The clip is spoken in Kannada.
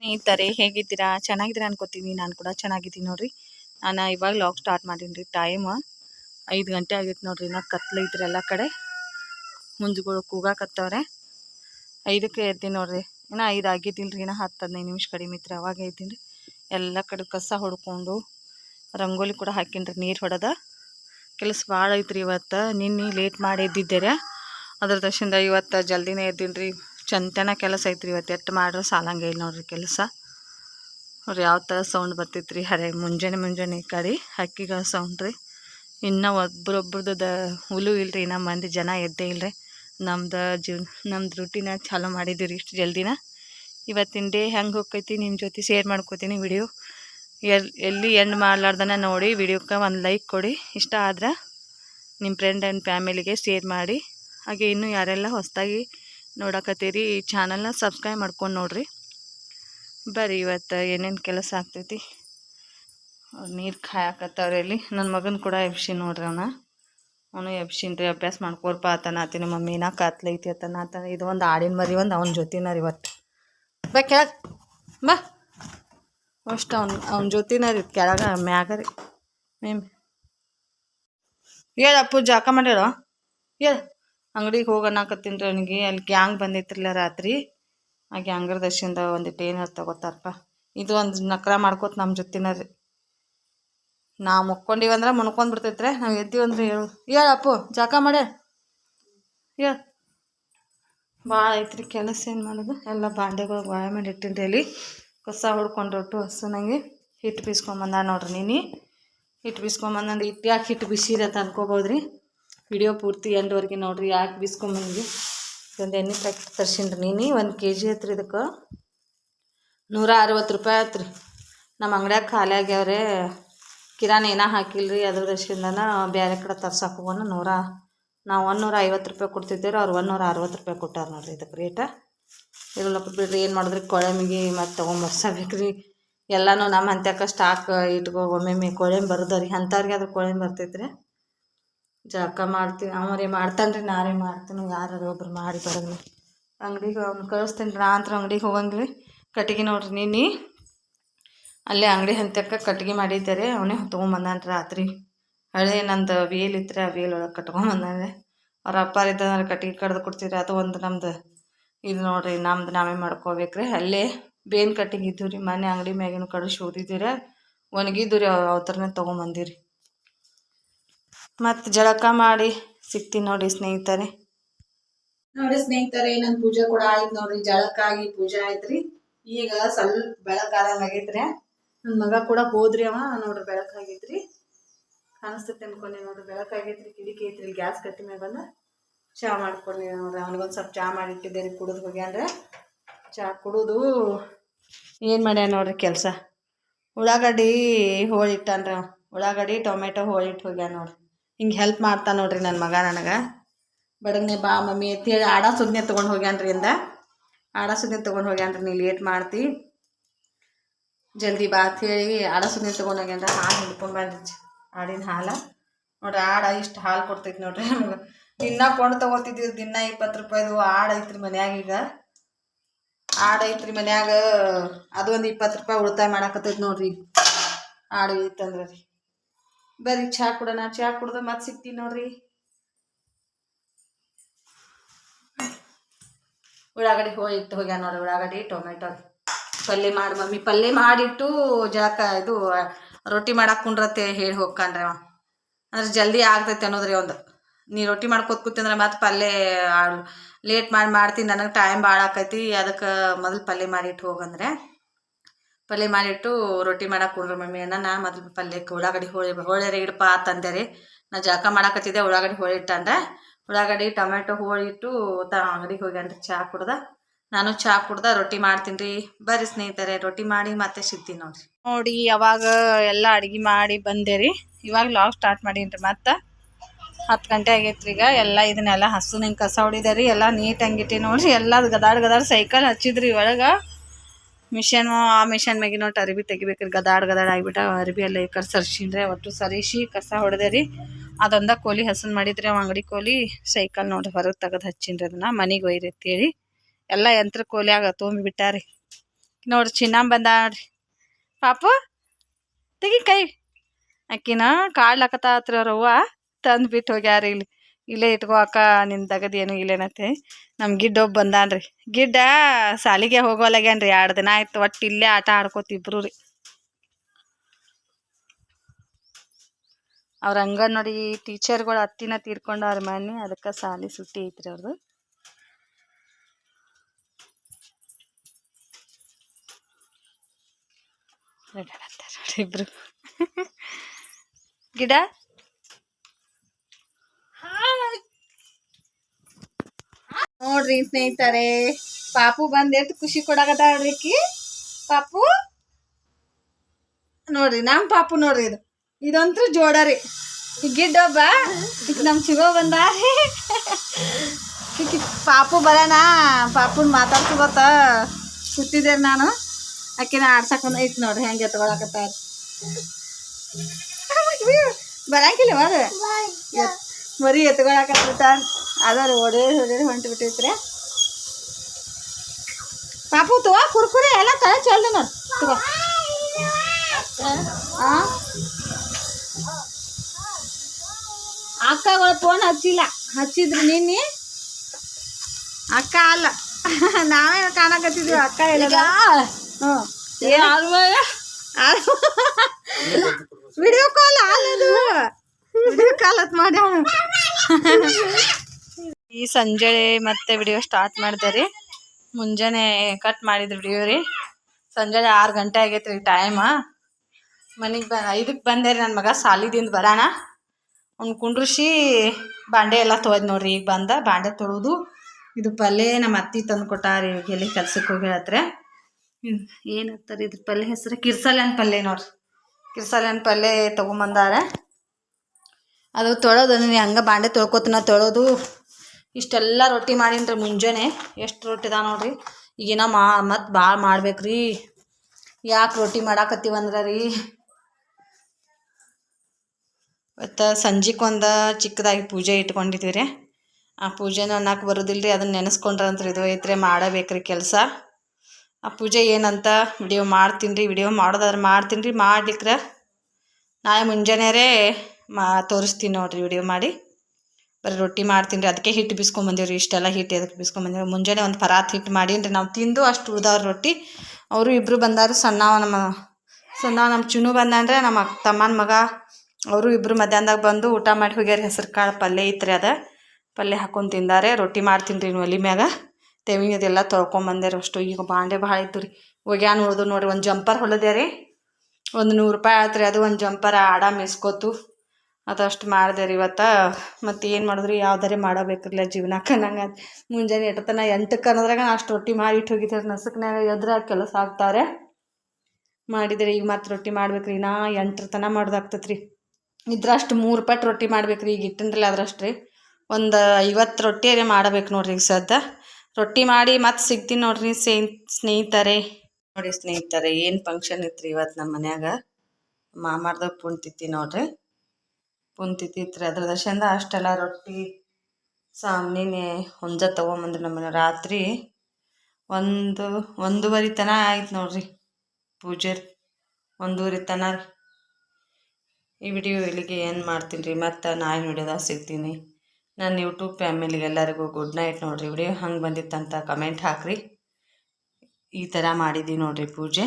ಸ್ನೇಹಿತರೆ, ಹೇಗಿದ್ದೀರಾ? ಚೆನ್ನಾಗಿದ್ದೀರಾ ಅನ್ಕೋತೀನಿ. ನಾನು ಕೂಡ ಚೆನ್ನಾಗಿದ್ದೀನಿ ನೋಡ್ರಿ. ನಾನು ಇವಾಗ ಲಾಗ್ ಸ್ಟಾರ್ಟ್ ಮಾಡೀನಿ ರೀ ಟೈಮ್ ಐದು ಗಂಟೆ ಆಗೈತೆ ನೋಡ್ರಿ. ನಾ ಇದ್ರೆ ಎಲ್ಲ ಕಡೆ. ಮುಂಜುಗಳು ಕೂಗಾಕತ್ತವ್ರೆ ಐದಕ್ಕೆ ಎದ್ದೀನಿ ನೋಡ್ರಿ. ಇನ್ನು ಐದು ಆಗಿದ್ದಿಲ್ಲ ರೀ ಇನ್ನು ಹತ್ತು ಹದಿನೈದು ನಿಮಿಷ ಕಡಿಮೆ ಇತ್ತು ಅವಾಗ ಇದ್ದೀನಿ ರೀ ಎಲ್ಲ ಕಡೆ ಕಸ ಹೊಡ್ಕೊಂಡು ರಂಗೋಲಿ ಕೂಡ ಹಾಕಿನ್ರಿ. ನೀರು ಹೊಡೆದ. ಕೆಲಸ ಭಾಳ ಐತ್ರಿ ಇವತ್ತು. ನಿನ್ನೆ ಲೇಟ್ ಮಾಡಿ ಎದ್ದಿದ್ದೆ ಅದ್ರ ದರ್ಶನದ ಇವತ್ತು ಜಲ್ದಿನೇ ಎದ್ದೀನಿ ರೀ ಚಂತನ ಕೆಲಸ ಐತ್ರಿ ಇವತ್ತು. ಎಟ್ಟು ಮಾಡ್ರೆ ಸಾಲಂಗೆ ಇಲ್ಲ ನೋಡ್ರಿ ಕೆಲಸ. ಅವ್ರು ಯಾವ ಥರ ಸೌಂಡ್ ಬರ್ತೈತ್ರಿ. ಹರೇ ಮುಂಜಾನೆ ಮುಂಜಾನೆ ಈ ಕಡೆ ಸೌಂಡ್ ರೀ. ಇನ್ನೂ ಒಬ್ರೊಬ್ರದ್ದು ದ ಹುಲು ಇಲ್ರಿ. ನಮ್ಮ ಮಂದಿ ಜನ ಎದ್ದೇ ಇಲ್ರಿ. ನಮ್ದು ಜೀವ ನಮ್ದು ರುಟೀನ ಚಾಲೂ ಮಾಡಿದ್ದೀವಿ ಇಷ್ಟು ಜಲ್ದಿನ. ಇವತ್ತಿನ ಡೇ ಹೆಂಗೆ ಹೋಗ್ತೈತಿ ನಿಮ್ಮ ಜೊತೆ ಶೇರ್ ಮಾಡ್ಕೋತೀನಿ ವಿಡಿಯೋ ಎಲ್ಲಿ ಎಲ್ಲಿ ಎಂಡ್ ಮಾಡಲಾರ್ದನ ನೋಡಿ ವಿಡಿಯೋಕ್ಕೆ ಒಂದು ಲೈಕ್ ಕೊಡಿ. ಇಷ್ಟ ಆದ್ರೆ ನಿಮ್ಮ ಫ್ರೆಂಡ್ ಆ್ಯಂಡ್ ಫ್ಯಾಮಿಲಿಗೆ ಶೇರ್ ಮಾಡಿ. ಹಾಗೆ ಇನ್ನೂ ಯಾರೆಲ್ಲ ಹೊಸದಾಗಿ ನೋಡಕತ್ತೀರಿ. ಈ ಚಾನಲ್ನ ಸಬ್ಸ್ಕ್ರೈಬ್ ಮಾಡ್ಕೊಂಡು ನೋಡ್ರಿ. ಬರ್ರಿ ಇವತ್ತು ಏನೇನು ಕೆಲಸ ಆಗ್ತೈತಿ. ನೀರು ಕಾಯಕತ್ತವ್ರಿ ಇಲ್ಲಿ. ನನ್ನ ಮಗನ ಕೂಡ ಎಬ್ಸಿ ನೋಡ್ರಿ ಅವನ. ಅವನು ಎಬ್ಸಿನ ರೀ ಅಭ್ಯಾಸ ಮಾಡ್ಕೊರ್ಪ ಆತನ. ಆತಿನ ಮಮ್ಮಿ ನಾ ಕತ್ಲೈತಿ ಆತನ. ಆತನ ಇದು ಒಂದು ಆಡಿನ ಮರಿ ಒಂದು ಅವ್ನ ಜೊತಿನಾರ ಇವತ್ತು. ಬಾ ಕೆಳಗೆ. ಬಾ. ಅಷ್ಟು ಅವ್ನು, ಅವ್ನ ಜೊತಿನಾರ ಕೆಳಗೆ ಮ್ಯಾಗ ರೀ. ಮೇಮ್. ಪೂಜಾ ಅಕ್ಕ ಮಾಡ್ಯಾರ? ಹೇಳ. ಅಂಗಡಿಗೆ ಹೋಗಿ ಅನ್ನಕತ್ತೀನಿ ರೀ ಅವನಿಗೆ ಅಲ್ಲಿ ಗ್ಯಾಂಗ್ ಬಂದೈತ್ರಲ್ಲ ರಾತ್ರಿ. ಆ ಗ್ಯಾಂಗರ ದಶಿಂದ ಒಂದಿಟ್ಟು ಏನಾರು ತಗೋತಾರಪ್ಪ ಇದು ಒಂದು ನಕ್ರ ಮಾಡ್ಕೋತ ನಮ್ಮ ಜೊತಿನ ರೀ. ನಾವು ಮುಕ್ಕೊಂಡಿವಂದ್ರೆ ಮುನ್ಕೊಂಡು ಬಿಡ್ತೈತ್ರೆ. ನಾವು ಎದ್ದೀವಂದ್ರೆ ಹೇಳು. ಹೇಳಪ್ಪು ಜಾಕ ಮಾಡ್ಯ ಹೇಳ. ಭಾಳ ಐತ್ರಿ ಕೆಲಸ ಏನು ಮಾಡೋದು? ಎಲ್ಲ ಬಾಂಡೆಗಳು ಗಾಯ ಮಾಡಿ ಇಟ್ಟಿನಿ ಅಲ್ಲಿ. ಕಸ ಹೊಡ್ಕೊಂಡು ಹಸು ನನಗೆ ಹಿಟ್ಟು ಬೀಸ್ಕೊಂಬಂದ ನೋಡ್ರಿ ನೀನು. ಹಿಟ್ಟು ಬೀಸ್ಕೊಂಬಂದು ಹಿಟ್ಟು ಯಾಕೆ ಹಿಟ್ಟು ಬಿಸಿರತ್ತೆ ಅನ್ಕೋಬೋದ್ರಿ ವಿಡಿಯೋ ಪೂರ್ತಿ ಎಂಡವರೆಗೆ ನೋಡ್ರಿ, ಯಾಕೆ ಬೀಸ್ಕೊಂಬಂದ್ವಿ ಒಂದು ಎಣ್ಣೆ ಪ್ಯಾಕೆಟ್ ತರ್ಸಿನ್ರಿ ನೀನು, ಒಂದು ಕೆ ಜಿ ಐತ್ರಿ ಇದಕ್ಕೆ. ನೂರ ಅರವತ್ತು ರೂಪಾಯಿ ಆಯ್ತು ರೀ ನಮ್ಮ ಅಂಗಡ್ಯಾಗ ಖಾಲಿ ಆಗ್ಯಾವ್ರೆ. ಕಿರಾಣಿ ಏನೋ ಹಾಕಿಲ್ಲ ರೀ ಅದ್ರ ದಶಿಂದನ ಬೇರೆ ಕಡೆ ತರ್ಸಕ್ಕೆ ಹೋಗೋಣ ನೂರ, ನಾವು ಒಂದೂರ ಐವತ್ತು ರೂಪಾಯಿ ಕೊಡ್ತಿದ್ದೇವೆ ಅವ್ರು ಒಂದೂರ ಅರವತ್ತು ರೂಪಾಯಿ ಕೊಟ್ಟಾರ ನೋಡ್ರಿ ಇದಕ್ಕೆ ರೇಟ ಇರಲ್ಲಪ್ಪ ಬಿಡ್ರಿ, ಏನು ಮಾಡಿದ್ರಿ? ಕೊಳಮಿಗೆ ಮತ್ತು ತೊಗೊಂಬರ್ಸಬೇಕು ರೀ ಎಲ್ಲನೂ ನಮ್ಮ ಅಂತ್ಯಕ್ಕೆ ಸ್ಟಾಕ್ ಇಟ್ಕೊ, ಒಮ್ಮೊಮ್ಮೆ ಕೊಳೆಮ್ ಬರೋದ್ರಿ ಅಂಥವ್ರಿಗೆ ಅದ್ರ ಕೊಳೆಮ್ ಬರ್ತೈತೆ ರೀ ಜಳಕ ಮಾಡ್ತೀನಿ, ಅವರೇ ಮಾಡ್ತಾನೆ ರೀ ನಾರೇ ಮಾಡ್ತೀನಿ ಯಾರು ಒಬ್ರು ಮಾಡಿ ಬರೋದು ಅಂಗಡಿಗೆ ಅವ್ನು ಕಳಿಸ್ತೀನಿ ನಾ ಅಂತ ಅಂಗಡಿಗೆ ಹೋಗಂಗಿಲ್ಲ ಕಟ್ಟಿಗೆ ನೋಡ್ರಿ ನೀನು ಅಲ್ಲೇ ಅಂಗಡಿ ಹಂತಕ್ಕೆ ಕಟ್ಟಿಗೆ ಮಾಡಿದ್ದಾರೆ, ಅವನೇ ತೊಗೊಂಬಂದಾನ ರಾತ್ರಿ. ಹಳೆ ನಂದು ವೇಲ್ ಇತ್ತು ಆ ವೇಲ್ ಒಳಗೆ ಕಟ್ಕೊಂಬಂದಾನೆ ಅವ್ರ ಇದ್ದಾರೆ, ಕಟ್ಟಿಗೆ ಕಡ್ದು ಕೊಡ್ತೀರಿ ಅದು ಒಂದು ನಮ್ದು. ಇದು ನೋಡ್ರಿ, ನಮ್ದು ನಾವೇ ಮಾಡ್ಕೋಬೇಕ್ರಿ. ಅಲ್ಲೇ ಬೇನ್ ಕಟ್ಟಿಗೆ ಇದ್ದು ರೀ ಮನೆ ಅಂಗಡಿ ಮ್ಯಾಗಿನ ಕಡೆ ಶೋದಿದ್ದೀರ ಒಣಗಿದ್ದು ರೀ ಅವ ಥರನೇ ತೊಗೊಂಬಂದಿರಿ. ಮತ್ತು ಜಳಕ ಮಾಡಿ ಸಿಗ್ತೀನಿ ನೋಡಿ ಸ್ನೇಹಿತರೆ. ನೋಡಿ ಸ್ನೇಹಿತರೆ ನನ್ನ ಪೂಜೆ ಕೂಡ ಆಯ್ತು ನೋಡ್ರಿ. ಜಳಕ ಆಗಿ ಪೂಜೆ ಆಯ್ತ್ರಿ. ಈಗ ಸ್ವಲ್ಪ ಬೆಳಕಾದಂಗ ಆಗೈತ್ರಿ ನನ್ನ ಮಗ ಕೂಡ ಹೋದ್ರಿ ಅವ, ನೋಡ್ರಿ ಬೆಳಕಾಗೈತ್ರಿ ಕಾಣಿಸ್ತೈತೆ ಅನ್ಕೊಂಡೆ ನೋಡ್ರಿ ಬೆಳಕಾಗೈತ್ರಿ ಕಿಡಿಕೆ ಐತ್ರಿ ಗ್ಯಾಸ್ ಕಟ್ಟಿ ಮೇಲೆ ಬಂದ. ಚಹಾ ಮಾಡ್ಕೊಂಡಿ ನೋಡ್ರಿ. ಅವ್ನಿಗೊಂದು ಸ್ವಲ್ಪ ಚಹಾ ಮಾಡಿಟ್ಟಿದ್ದೆ ರೀ ಕುಡಿದು ಹೋಗ್ಯಾನ್ರ ಚಹಾ ಕುಡಿದು ಏನು ಮಾಡ್ಯಾನ ನೋಡ್ರಿ ಕೆಲಸ? ಉಳ್ಳಾಗಡ್ಡಿ ಹೋಳಿಟ್ಟಾನ್ರಿ ಉಳ್ಳಾಗಡ್ಡಿ ಟೊಮೆಟೊ ಹೋಳಿಟ್ಟು ಹೋಗ್ಯಾನ ನೋಡ್ರಿ. ಹಿಂಗೆ ಹೆಲ್ಪ್ ಮಾಡ್ತಾನೆ ನೋಡ್ರಿ ನನ್ನ ಮಗ ನನಗೆ. ಬಡಗ್ನೆ ಬಾ ಮಮ್ಮಿ. ಅಂತೇಳಿ ಆಡ ಸುದ್ನೆ ತೊಗೊಂಡು ಹೋಗ್ಯಾನ್ರಿ ಅಂದ. ಆಡ ಸುದ್ನೆ ತೊಗೊಂಡು ಹೋಗ್ಯಾನ್ರಿ, ನೀ ಲೇಟ್ ಮಾಡ್ತಿ. ಜಲ್ದಿ ಬಾ ಅಂತ ಹೇಳಿ ಆಡ ಸುದ್ನೆ ತೊಗೊಂಡು ಹೋಗ್ಯಾನ್ರ. ಹಾಲು ಹಿಡ್ಕೊಂಡು ಬಂದ್ರಿ. ಆಡಿನ ಹಾಲು. ನೋಡ್ರಿ ಆಡ ಇಷ್ಟು ಹಾಲು ಕೊಡ್ತೈತಿ ನೋಡ್ರಿ ನಮ್ಗೆ ದಿನ ಕೊಂಡು ತೊಗೋತಿದ್ವಿ ದಿನ ಇಪ್ಪತ್ತು ರೂಪಾಯಿದು ಆಡ ಐತ್ರಿ ಮನ್ಯಾಗ ಈಗ. ಆಡ ಐತ್ರಿ ಮನ್ಯಾಗ. ಅದು ಒಂದು ಇಪ್ಪತ್ತು ರೂಪಾಯಿ ಉಳಿತಾಯ ಮಾಡಾಕತ್ತೈತಿ ನೋಡ್ರಿ. ಆಡು ಇತ್ತಂದ್ರೆ ರೀ ಬರ್ರಿ ಚಹಾ ಕುಡೋಣ. ಚಹಾ ಕುಡ್ದು ಮತ್ತೆ ಸಿಗ್ತೀನಿ ನೋಡ್ರಿ. ಉಳ್ಳಾಗಡ್ಡಿ ಹೋಗಿ ಇಟ್ಟು ಹೋಗ್ಯ ನೋಡ್ರಿ, ಉಳ್ಳಾಗಡ್ಡಿ, ಟೊಮೆಟೊ. ಪಲ್ಯ ಮಾಡಿ ಮಮ್ಮಿ, ಪಲ್ಯ ಮಾಡಿಟ್ಟು ಜಾಕ ಇದು ರೊಟ್ಟಿ ಮಾಡಕ್ಕೆ ಕುಂಡ್ರತ್ತೆ ಹೇಳಿ ಹೋಗ್ಕಂಡ್ರೆ ಅವ. ಅಂದ್ರೆ ಜಲ್ದಿ ಆಗ್ತೈತೆ ಅನ್ನೋದ್ರಿ ಒಂದು ನೀ ರೊಟ್ಟಿ ಮಾಡ್ಕೋತ ಕೂತಂದ್ರೆ ಮತ್ತೆ ಪಲ್ಯ ಲೇಟ್ ಮಾಡಿ ಮಾಡ್ತೀನಿ, ನನಗೆ ಟೈಮ್ ಭಾಳ ಆಕೈತಿ, ಅದಕ್ಕೆ ಮೊದಲು ಪಲ್ಯ ಮಾಡಿಟ್ಟು ಹೋಗಂದ್ರೆ. ಪಲ್ಯ ಮಾಡಿಟ್ಟು ರೊಟ್ಟಿ ಮಾಡಕ್ಕೆ ಕೊಡ್ರಿ ಮಮ್ಮಿ ಅನ್ನ ನಾ ಮೊದಲು ಪಲ್ಯಕ್ಕೆ ಉಳ್ಳಾಗಡ್ಡಿ ಹೋಳಿ ಹೋಳ್ಯಾರ ಇಡಪ್ಪ ಅಂತಂದೆ ನಾ ಜಳಕ ಮಾಡಕತ್ತಿದ್ದೆ, ಉಳ್ಳಾಗಡ್ಡಿ ಹೋಳಿ ಇಟ್ಟಂದೆ. ಉಳ್ಳಾಗಡ್ಡಿ ಟೊಮೆಟೊ ಹೋಳಿ ಇಟ್ಟು ತ ಅಂಗಡಿಗೆ ಹೋಗ್ಯಾನ್ರಿ ಚಹಾ ಕುಡ್ದ. ನಾನು ಚಹಾ ಕುಡ್ದ ರೊಟ್ಟಿ ಮಾಡ್ತೀನಿ ರೀ ಬರ್ರಿ ಸ್ನೇಹಿತರೆ, ರೊಟ್ಟಿ ಮಾಡಿ ಮತ್ತೆ ಸಿಗ್ತೀನಿ ನೋಡ್ರಿ. ನೋಡಿ ಯಾವಾಗ ಎಲ್ಲ ಅಡಿಗೆ ಮಾಡಿ ಬಂದೆ ರೀ ಇವಾಗ ಲಾಗ್ ಸ್ಟಾರ್ಟ್ ಮಾಡೀನಿ ರೀ ಮತ್ತೆ. ಹತ್ತು ಗಂಟೆ ಆಗೈತ್ರಿ ಈಗ. ಎಲ್ಲ ಇದನ್ನೆಲ್ಲ ಹಸು ಹಿಂಗೆ ಕಸ ಹೊಡಿದೆ ರೀ ಎಲ್ಲ ನೀಟಾಗಿ ಇಟ್ಟಿ ನೋಡ್ರಿ. ಎಲ್ಲ ಗದಾಡ್ ಗದಾಡ್ ಸೈಕಲ್ ಹಚ್ಚಿದ್ರಿ ಒಳಗೆ. ಮಿಷನ್, ಆ ಮಿಷನ್ ಮ್ಯಾಗಿನ ಒಟ್ಟು ಅರಿಬಿ ತೆಗಿಬೇಕ್ರಿ. ಗದಾಡ್ ಗದಾಡ್ ಆಗಿಬಿಟ್ಟ ಅರಿಬಿ ಎಲ್ಲ ಈ ಕಡೆ ಸರ್ಸಿನ್ರಿ ಒಟ್ಟು ಸರಿಸಿ ಕಸ ಹೊಡೆದೆ ರೀ. ಅದೊಂದ ಕೋಲಿ ಹಸನ್ ಮಾಡಿದ್ರಿ, ಅವ ಅಂಗಡಿ ಕೋಲಿ. ಸೈಕಲ್ ನೋಡಿ ಹೊರಗೆ ತೆಗೆದು ಹಚ್ಚಿನ್ರಿ ಅದನ್ನ, ಮನೆಗೆ ಒಯ್ರಿ ಅಂತೇಳಿ. ಎಲ್ಲ ಯಂತ್ರ ಕೋಲಿಯಾಗ ತೊಗೊಂಬಿಟ್ಟಾರಿ ನೋಡ್ರಿ ಚಿನ್ನಮ್ಮ ಬಂದ ನೋಡ್ರಿ. ಪಾಪು, ತೆಗಿ ಕೈ. ಆಕಿನ ಕಾಡ್ಲಕತ್ತಾತ್ರಿ ಅವ್ರ ಅವ್ವ ತಂದು ಬಿಟ್ಟು ಹೋಗ್ಯಾರ ಇಲ್ಲಿ. ಇಲ್ಲೇ ಇಟ್ಕೋ ಅಕ್ಕ ನಿನ್ ತಗದ್ ಏನು ಇಲ್ಲೇನತ್ತೆ? ನಮ್ಮ ಗಿಡ್ಡ ಒಬ್ಬ ಬಂದಾನ್ರಿ. ಗಿಡ್ಡ ಸಾಲಿಗೆ ಹೋಗೋಲಾಗ್ಯಾನ್ರಿ ಎರಡು ದಿನ ಆಯ್ತು ಒಟ್ಟು ಇಲ್ಲೇ ಆಟ ಆಡ್ಕೋತಿಬ್ರು ರೀ ಅವ್ರ ನೋಡಿ ಟೀಚರ್ಗಳು ಹತ್ತಿನ ತೀರ್ಕೊಂಡವ್ರ ಮನೆ, ಅದಕ್ಕೆ ಸಾಲಿ ಸುಟ್ಟಿ ಐತ್ರಿ ಅವ್ರದ್ದು ಇಬ್ರು ಗಿಡ? ನೋಡ್ರಿ ಸ್ನೇಹಿತರೆ ಪಾಪು ಬಂದ್ ಎಷ್ಟು ಖುಷಿ ಕೊಡಗದ ಆಕಿ ಪಾಪು? ನೋಡ್ರಿ ನಮ್ ಪಾಪು ನೋಡ್ರಿ ಇದು. ಇದಂತೂ ಜೋಡ ರೀ. ಗಿಡ್ಡೊಬ್ಬ ಈಗ ನಮ್ ಚಿಗೋ ಬಂದ. ಪಾಪು ಬರೋಣ ಪಾಪುನ್ ಮಾತಾಡ್ಸ್ಕೊತ ಕೂತಿದ್ದೆ ನಾನು. ಆಕಿನ ಆಡ್ಸಕ್ ಬಂದ ಐತಿ ನೋಡ್ರಿ ಹೆಂಗೆ ಎತ್ಕೊಳಕತ್ತಾರ ಬರಂಗಿಲ್ಲ ಮರಿ ಎತ್ಕೊಳಕತ್ತ ಅದಾರ ಓಡೇ ಓಡೇ ಹೊಂಟು ಬಿಟ್ಟಿರ್ತಾರೆ ಪಾಪು ತಗೋ ಕುರ್ಕುರೆ ಎಲ್ಲ ತರ ಚಲ್ದ ನೋಡಿ. ತಗೋ. ಆ? ಅಕ್ಕಗಳು ಫೋನ್ ಹಚ್ಚಿಲ್ಲ. ಹಚ್ಚಿದ್ರು ನಿನ್ನೆ. ಅಕ್ಕ ಅಲ್ಲ. ನಾವೇ ಕಾಣಕತ್ತಿದ್ವಿ ಅಕ್ಕ ಇಲ್ಲ ಹ್ಞೂ ವಿಡಿಯೋ ಕಾಲ್ ಅಲ್ಲದು ವಿಡಿಯೋ ಕಾಲ್ ಅತ್ ಈ ಸಂಜೆ ಮತ್ತೆ ವಿಡಿಯೋ ಸ್ಟಾರ್ಟ್ ಮಾಡಿದೆ ರೀ ಮುಂಜಾನೆ ಕಟ್ ಮಾಡಿದ್ರು ವಿಡಿಯೋ ರೀ. ಸಂಜೆ ಆರು ಗಂಟೆ ಆಗೈತೆ ರೀ ಟೈಮ ಮನೆಗೆ ಬ ಇದಕ್ಕೆ ಬಂದೆ ರೀ ನನ್ನ ಮಗ ಸಾಲಿದಿಂದ ಬರೋಣ ಅವ್ನು ಕುಂಡ್ರಿಸಿ ಬಾಂಡೆ ಎಲ್ಲ ತೊಗೊದ್ ನೋಡ್ರಿ. ಈಗ ಬಂದ ಬಾಂಡೆ ತೊಳೆದು ಇದು ಪಲ್ಯ ನಮ್ಮ ಅತ್ತಿ ತಂದು ಕೊಟ್ಟಾರಿ ಎಲ್ಲಿ ಕೆಲ್ಸಕ್ಕೆ ಹೋಗಿ ಹತ್ರ. ಏನಂತಾರೆ ಇದ್ರ ಪಲ್ಯ ಹೆಸರು? ಕಿರ್ಸಲ್ಯನ ಪಲ್ಯ ನೋಡ್ರಿ. ಕಿರ್ಸಲ್ಯನ ಪಲ್ಯ ತೊಗೊಂಬಂದಾರೆ. ಅದು ತೊಳೋದು ನೀನು ಹಂಗೆ ಬಾಂಡೆ ತೊಳ್ಕೊತನ ತೊಳೋದು. ಇಷ್ಟೆಲ್ಲ ರೊಟ್ಟಿ ಮಾಡಿನ್ರಿ ಮುಂಜಾನೆ. ಎಷ್ಟು ರೊಟ್ಟಿ ಇದಾವೆ ನೋಡ್ರಿ. ಈಗಿನ ಮಾ, ಮತ್ತು ಭಾಳ ಮಾಡ್ಬೇಕ್ರಿ. ಯಾಕೆ ರೊಟ್ಟಿ ಮಾಡಾಕತ್ತೀವಂದ್ರೆ ರೀ ಇವತ್ತು ಸಂಜೆಗೆ ಚಿಕ್ಕದಾಗಿ ಪೂಜೆ ಇಟ್ಕೊಂಡಿದ್ವಿ ರೀ ಆ ಪೂಜೆನೂ ಅನ್ನಕ್ಕೆ ಬರೋದಿಲ್ಲ ರೀ ಅದನ್ನ ನೆನೆಸ್ಕೊಂಡ್ರೆ ಅಂತ ಇದು. ಐತ್ರಿ ಮಾಡಬೇಕ್ರಿ ಕೆಲಸ. ಆ ಪೂಜೆ ಏನಂತ ವಿಡಿಯೋ ಮಾಡ್ತೀನಿ ರೀ ವಿಡಿಯೋ ಮಾಡೋದಾದ್ರೆ ಮಾಡ್ತೀನಿ ರೀ ಮಾಡ್ಲಿಕ್ರೆ. ನಾಳೆ ಮುಂಜಾನೆ ಮಾ, ತೋರಿಸ್ತೀನಿ ನೋಡಿರಿ ವಿಡಿಯೋ ಮಾಡಿ. ಬರೀ ರೊಟ್ಟಿ ಮಾಡ್ತೀನಿ ರೀ, ಅದಕ್ಕೆ ಹಿಟ್ಟು ಬಿಸ್ಕೊಂಬಂದೀವಿ ರೀ ಇಷ್ಟೆಲ್ಲ ಹಿಟ್ಟು ಅದಕ್ಕೆ ಬಿಸ್ಕೊಂಬಂದೀವಿ ಮುಂಜಾನೆ ಒಂದು ಪರಾತ್ ಹಿಟ್ಟು ಮಾಡೀನಿ ನಾವು ತಿಂದು ಅಷ್ಟು ಉಳ್ದವ್ರ ರೊಟ್ಟಿ. ಅವರು ಇಬ್ಬರು ಬಂದಾರು ಸಣ್ಣ ನಮ್ಮ, ಸಣ್ಣವ ನಮ್ಮ ಚುನು ಬಂದಂದ್ರೆ ನಮ್ಮ ತಮ್ಮನ ಮಗ. ಅವರು ಇಬ್ಬರು ಮಧ್ಯಾಹ್ನದಾಗ ಬಂದು ಊಟ ಮಾಡಿ ಹೋಗ್ಯಾರ. ಹೆಸರು ಕಾಳು ಪಲ್ಯ ಐತ್ರಿ ಅದ. ಪಲ್ಯ ಹಾಕೊಂಡು ತಿಂದಾರೆ, ರೊಟ್ಟಿ ಮಾಡ್ತೀನಿ ರೀ ಒಲಿ ಮ್ಯಾಗ. ತೆವಿನ ಅದೆಲ್ಲ ತೊಳ್ಕೊಂಬಂದೆ ರೀ ಅಷ್ಟು. ಈಗ ಬಾಂಡೆ ಭಾಳ ಇತ್ತು ರೀ. ಹೋಗ್ಯಾ ಉಳ್ದು ನೋಡಿರಿ, ಒಂದು ಜಂಪರ್ ಹೊಲದೇ ರೀ ಒಂದು ನೂರು ರೂಪಾಯಿ ಆಯ್ತು ರೀ ಅದು ಒಂದು ಜಂಪರ್ ಆಡ ಮೆಸ್ಕೋತು. ಅದಷ್ಟು ಮಾಡಿದೆ ರೀ ಇವತ್ತು. ಮತ್ತು ಏನು ಮಾಡಿದ್ರಿ? ಯಾವ್ದಾರೆ ಮಾಡಬೇಕಿರಲಿಲ್ಲ ಜೀವನಕ್ಕೆ ನಂಗೆ ಮುಂಜಾನೆ ಎಟ್ಟತನ ಎಂಟಕ್ಕೆ ಅನ್ನೋದ್ರಾಗ ಅಷ್ಟು ರೊಟ್ಟಿ ಮಾಡಿ ಇಟ್ಟು ಹೋಗಿದ್ದಾರೆ ನಸಕ್ನಾಗ ಎದ್ರ ಕೆಲಸ ಆಗ್ತಾರೆ. ಮಾಡಿದರೆ ಈಗ ಮತ್ತೆ ರೊಟ್ಟಿ ಮಾಡ್ಬೇಕ್ರಿ. ನಾ ಎಂಟ್ರ ತನಕ ಮಾಡೋದಾಗ್ತೈತೆ ರೀ ಇದ್ರಷ್ಟು ಮೂರು ಪಟ್ಟು ರೊಟ್ಟಿ ಮಾಡ್ಬೇಕ್ರಿ. ಈಗ ಇಟ್ಟಿನ್ರಲ್ಲ ಅದ್ರಷ್ಟು ರೀ. ಒಂದು ಐವತ್ತು ರೊಟ್ಟಿಯೇ ಮಾಡಬೇಕು ನೋಡ್ರಿ ಈಗ ಸದ್ಯ ರೊಟ್ಟಿ ಮಾಡಿ ಮತ್ತೆ ಸಿಗ್ತೀನಿ ನೋಡ್ರಿ ಸೇ ಸ್ನೇಹಿತರೆ. ನೋಡಿ ಸ್ನೇಹಿತರೆ, ಏನು ಫಂಕ್ಷನ್ ಇತ್ತು ರೀ ಇವತ್ತು ನಮ್ಮ ಮನ್ಯಾಗ? ಮಾಮಾರ್ದಾಗ ಪುಣ್ತಿತ್ತಿ ನೋಡ್ರಿ. ಪುಣ್ತಿತ್ತಿ ಇತ್ತು ರೀ ಅದ್ರ ದಶೆಯಿಂದ ಅಷ್ಟೆಲ್ಲ ರೊಟ್ಟಿ, ಸಾಮ್ನಿನೇ ಹೊಂಜ ತೊಗೊಂಬಂದ್ರಿ ನಮ್ಮನೆ ರಾತ್ರಿ. ಒಂದು, ಒಂದೂವರೆ ತನ ಆಯ್ತು ನೋಡ್ರಿ ಪೂಜೆ. ಒಂದೂವರೆ ತನ ಈ ವಿಡಿಯೋ ಇಲ್ಲಿಗೆ ಏನು ಮಾಡ್ತೀನಿ ರೀ ಮತ್ತು ನಾಳೆ ವಿಡಿಯೋದಾಗ ಸಿಗ್ತೀನಿ. ನನ್ನ ಯೂಟ್ಯೂಬ್ ಫ್ಯಾಮಿಲಿಗೆ ಎಲ್ಲರಿಗೂ ಗುಡ್ ನೈಟ್ ನೋಡಿರಿ. ವಿಡಿಯೋ ಹಂಗೆ ಬಂದಿತ್ತಂತ ಕಮೆಂಟ್ ಹಾಕಿರಿ. ಈ ಥರ ಮಾಡಿದ್ದೀನಿ ನೋಡಿರಿ ಪೂಜೆ.